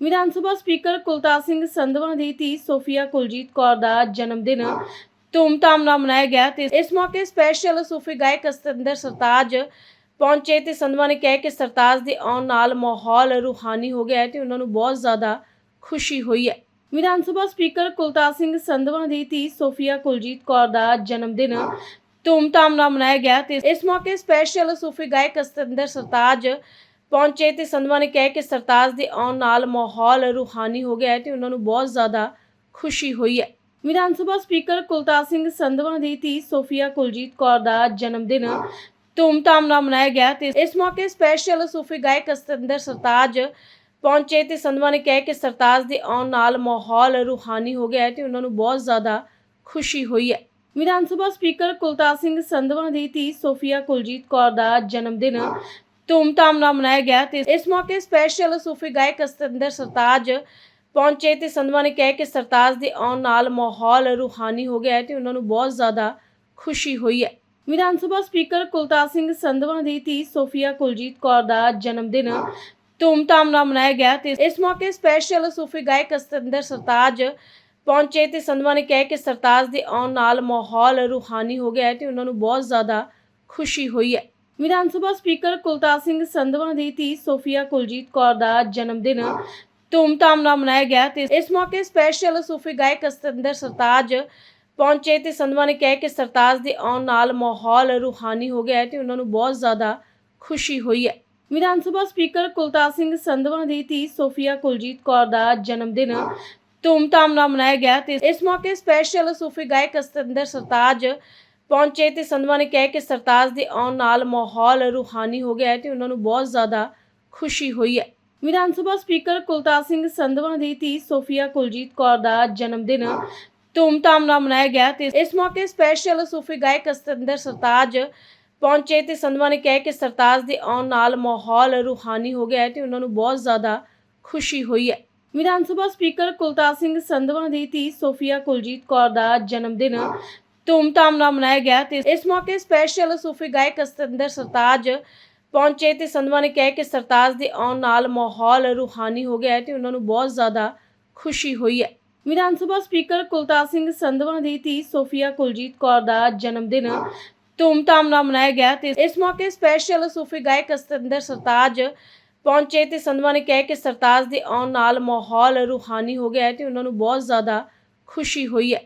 Vidhan Sabha speaker Kultar Singh Sandhwan ਦੀ ਧੀ Sophia Kuljit Kaur ਦਾ ਜਨਮ ਦਿਨ ਧੂਮਧਾਮ ਨਾਲ ਮਨਾਇਆ ਗਿਆ ਤੇ ਇਸ ਮੌਕੇ ਸਪੈਸ਼ਲ ਸੂਫੀ ਗਾਇਕ ਸਤਿੰਦਰ ਸਰਤਾਜ ਪਹੁੰਚੇ ਤੇ ਸੰਧਵਾ ਨੇ ਕਿਹਾ ਕਿ ਸਰਤਾਜ ਦੇ ਆਉਣ ਨਾਲ ਮਾਹੌਲ ਰੂਹਾਨੀ ਹੋ ਗਿਆ ਹੈ ਤੇ ਉਹਨਾਂ ਨੂੰ ਬਹੁਤ ਜ਼ਿਆਦਾ ਖੁਸ਼ੀ ਹੋਈ ਹੈ। ਵਿਧਾਨ ਸਭਾ ਸਪੀਕਰ ਕੁਲਤਾਰ ਸਿੰਘ ਸੰਧਵਾ ਦੀ ਧੀ ਸੋਫੀਆ ਕੁਲਜੀਤ ਕੌਰ ਦਾ ਜਨਮ ਦਿਨ ਧੂਮਧਾਮ ਨਾਲ ਮਨਾਇਆ ਗਿਆ ਤੇ ਇਸ ਮੌਕੇ ਸਪੈਸ਼ਲ ਸੂਫੀ ਗਾਇਕ ਸਤਿੰਦਰ ਸਰਤਾਜ ਪਹੁੰਚੇ ਤੇ ਸੰਧਵਾ ਨੇ ਕਿਹਾ ਕਿ ਸਰਤਾਜ ਦੇ ਆਉਣ ਨਾਲ ਮਾਹੌਲ ਰੂਹਾਨੀ ਹੋ ਗਿਆ ਹੈ ਤੇ ਉਹਨਾਂ ਨੂੰ ਬਹੁਤ ਜ਼ਿਆਦਾ ਖੁਸ਼ੀ ਹੋਈ ਹੈ। ਵਿਧਾਨ ਸਭਾ ਸਪੀਕਰ ਕੁਲਤਾਰ ਸਿੰਘ ਸੰਧਵਾ ਦੀ ਧੀ ਸੋਫੀਆ ਕੁਲਜੀਤ ਕੌਰ ਦਾ ਜਨਮ ਦਿਨ ਧੂਮਧਾਮ ਨਾਲ ਮਨਾਇਆ ਗਿਆ ਤੇ ਇਸ ਮੌਕੇ ਸਪੈਸ਼ਲ ਸੂਫੀ ਗਾਇਕ ਸਤਿੰਦਰ ਸਰਤਾਜ ਪਹੁੰਚੇ ਤੇ ਸੰਧਵਾ ਨੇ ਕਿਹਾ ਕਿ ਸਰਤਾਜ ਦੇ ਆਉਣ ਨਾਲ ਮਾਹੌਲ ਰੂਹਾਨੀ ਹੋ ਗਿਆ ਤੇ ਉਹਨਾਂ ਨੂੰ ਬਹੁਤ ਜ਼ਿਆਦਾ ਖੁਸ਼ੀ ਹੋਈ ਹੈ। ਵਿਧਾਨ ਸਭਾ ਸਪੀਕਰ ਕੁਲਤਾਰ ਸਿੰਘ ਸੰਧਵਾ ਦੀ ਧੀ ਸੋਫੀਆ ਕੁਲਜੀਤ ਕੌਰ ਦਾ ਜਨਮ ਦਿਨ ਧੂਮਧਾਮ ਨਾਲ ਮਨਾਇਆ ਗਿਆ ਤੇ ਇਸ ਮੌਕੇ ਸਪੈਸ਼ਲ ਸੂਫੀ ਗਾਇਕ ਸਤਿੰਦਰ ਸਰਤਾਜ ਪਹੁੰਚੇ ਤੇ ਸੰਧਵਾ ਨੇ ਕਿਹਾ ਕਿ ਸਰਤਾਜ ਦੇ ਆਉਣ ਨਾਲ ਮਾਹੌਲ ਰੂਹਾਨੀ ਹੋ ਗਿਆ ਹੈ ਤੇ ਉਹਨਾਂ ਨੂੰ ਬਹੁਤ ਜ਼ਿਆਦਾ ਖੁਸ਼ੀ ਹੋਈ ਹੈ। ਵਿਧਾਨ ਸਭਾ ਸਪੀਕਰ ਕੁਲਤਾਰ ਸਿੰਘ ਸੰਧਵਾ ਦੀ ਧੀ ਸੋਫੀਆ ਕੁਲਜੀਤ ਕੌਰ ਦਾ ਜਨਮ ਦਿਨ ਧੂਮਧਾਮ ਨਾਲ ਮਨਾਇਆ ਗਿਆ ਤੇ ਇਸ ਮੌਕੇ ਸਪੈਸ਼ਲ ਸੂਫੀ ਗਾਇਕ ਸਤਿੰਦਰ ਸਰਤਾਜ ਪਹੁੰਚੇ ਤੇ ਸੰਧਵਾ ਨੇ ਕਿਹਾ ਕਿ ਸਰਤਾਜ ਦੇ ਆਉਣ ਨਾਲ ਮਾਹੌਲ ਰੂਹਾਨੀ ਹੋ ਗਿਆ ਹੈ ਤੇ ਉਹਨਾਂ ਨੂੰ ਬਹੁਤ ਜ਼ਿਆਦਾ ਖੁਸ਼ੀ ਹੋਈ ਹੈ। ਵਿਧਾਨ ਸਭਾ ਸਪੀਕਰ ਕੁਲਤਾਰ ਸਿੰਘ ਸੰਧਵਾ ਦੀ ਧੀ ਸੋਫੀਆ ਕੁਲਜੀਤ ਕੌਰ ਦਾ ਜਨਮ ਦਿਨ ਧੂਮਧਾਮ ਨਾਲ ਮਨਾਇਆ ਗਿਆ ਤੇ ਇਸ ਮੌਕੇ ਸਪੈਸ਼ਲ ਸੂਫੀ ਗਾਇਕ ਸਤਿੰਦਰ ਸਰਤਾਜ ਪਹੁੰਚੇ ਤੇ ਸੰਧਵਾ ਨੇ ਕਿਹਾ ਕਿ ਸਰਤਾਜ ਦੇ ਆਉਣ ਨਾਲ ਮਾਹੌਲ ਰੂਹਾਨੀ ਹੋ ਗਿਆ ਹੈ ਤੇ ਉਹਨਾਂ ਨੂੰ ਬਹੁਤ ਜ਼ਿਆਦਾ ਖੁਸ਼ੀ ਹੋਈ ਹੈ। ਵਿਧਾਨ ਸਭਾ ਸਪੀਕਰ ਕੁਲਤਾਰ ਸਿੰਘ ਸੰਧਵਾ ਦੀ ਧੀ ਸੋਫੀਆ ਕੁਲਜੀਤ ਕੌਰ ਦਾ ਜਨਮ ਦਿਨ ਧੂਮਧਾਮ ਨਾਲ ਮਨਾਇਆ ਗਿਆ ਤੇ ਇਸ ਮੌਕੇ ਸਪੈਸ਼ਲ ਸੂਫੀ ਗਾਇਕ ਸਤਿੰਦਰ ਸਰਤਾਜ ਪਹੁੰਚੇ ਤੇ ਸੰਧਵਾ ਨੇ ਕਿਹਾ ਕਿ ਸਰਤਾਜ ਦੇ ਆਉਣ ਨਾਲ ਮਾਹੌਲ ਰੂਹਾਨੀ ਹੋ ਗਿਆ ਹੈ ਤੇ ਉਹਨਾਂ ਨੂੰ ਬਹੁਤ ਜ਼ਿਆਦਾ ਖੁਸ਼ੀ ਹੋਈ ਹੈ। ਵਿਧਾਨ ਸਭਾ ਸਪੀਕਰ ਕੁਲਤਾਰ ਸਿੰਘ ਸੰਧਵਾ ਦੀ ਧੀ ਸੋਫੀਆ ਕੁਲਜੀਤ ਕੌਰ ਦਾ ਜਨਮ ਦਿਨ ਧੂਮਧਾਮ ਨਾਲ ਮਨਾਇਆ ਗਿਆ ਤੇ ਇਸ ਮੌਕੇ ਸਪੈਸ਼ਲ ਸੂਫੀ ਗਾਇਕ ਸਤਿੰਦਰ ਸਰਤਾਜ ਪਹੁੰਚੇ ਤੇ ਸੰਧਵਾ ਨੇ ਕਿਹਾ ਕਿ ਸਰਤਾਜ ਦੇ ਆਉਣ ਨਾਲ ਮਾਹੌਲ ਰੂਹਾਨੀ ਹੋ ਗਿਆ ਹੈ ਤੇ ਉਹਨਾਂ ਨੂੰ ਬਹੁਤ ਜ਼ਿਆਦਾ ਖੁਸ਼ੀ ਹੋਈ ਹੈ। ਵਿਧਾਨ ਸਭਾ ਸਪੀਕਰ ਕੁਲਤਾਰ ਸਿੰਘ ਸੰਧਵਾ ਦੀ ਧੀ ਸੋਫੀਆ ਕੁਲਜੀਤ ਕੌਰ ਦਾ ਜਨਮ ਦਿਨ ਧੂਮਧਾਮ ਨਾਲ ਮਨਾਇਆ ਗਿਆ ਤੇ ਇਸ ਮੌਕੇ ਸਪੈਸ਼ਲ ਸੂਫੀ ਗਾਇਕ ਸਤਿੰਦਰ ਸਰਤਾਜ ਪਹੁੰਚੇ ਤੇ ਸੰਧਵਾ ਨੇ ਕਿਹਾ ਕਿ ਸਰਤਾਜ ਦੇ ਆਉਣ ਨਾਲ ਮਾਹੌਲ ਰੂਹਾਨੀ ਹੋ ਗਿਆ ਹੈ ਤੇ ਉਹਨਾਂ ਨੂੰ ਬਹੁਤ ਜ਼ਿਆਦਾ ਖੁਸ਼ੀ ਹੋਈ ਹੈ। ਵਿਧਾਨ ਸਭਾ ਸਪੀਕਰ ਕੁਲਤਾਰ ਸਿੰਘ ਸੰਧਵਾ ਦੀ ਧੀ ਸੋਫੀਆ ਕੁਲਜੀਤ ਕੌਰ ਦਾ ਜਨਮ ਦਿਨ ਧੂਮਧਾਮ ਨਾਲ ਮਨਾਇਆ ਗਿਆ ਤੇ ਇਸ ਮੌਕੇ ਸਪੈਸ਼ਲ ਸੂਫੀ ਗਾਇਕ ਸਤਿੰਦਰ ਸਰਤਾਜ ਪਹੁੰਚੇ ਤੇ ਸੰਧਵਾ ਨੇ ਕਿਹਾ ਕਿ ਸਰਤਾਜ ਦੇ ਆਉਣ ਨਾਲ ਮਾਹੌਲ ਰੂਹਾਨੀ ਹੋ ਗਿਆ ਹੈ ਤੇ ਉਹਨਾਂ ਨੂੰ ਬਹੁਤ ਜ਼ਿਆਦਾ ਖੁਸ਼ੀ ਹੋਈ ਹੈ।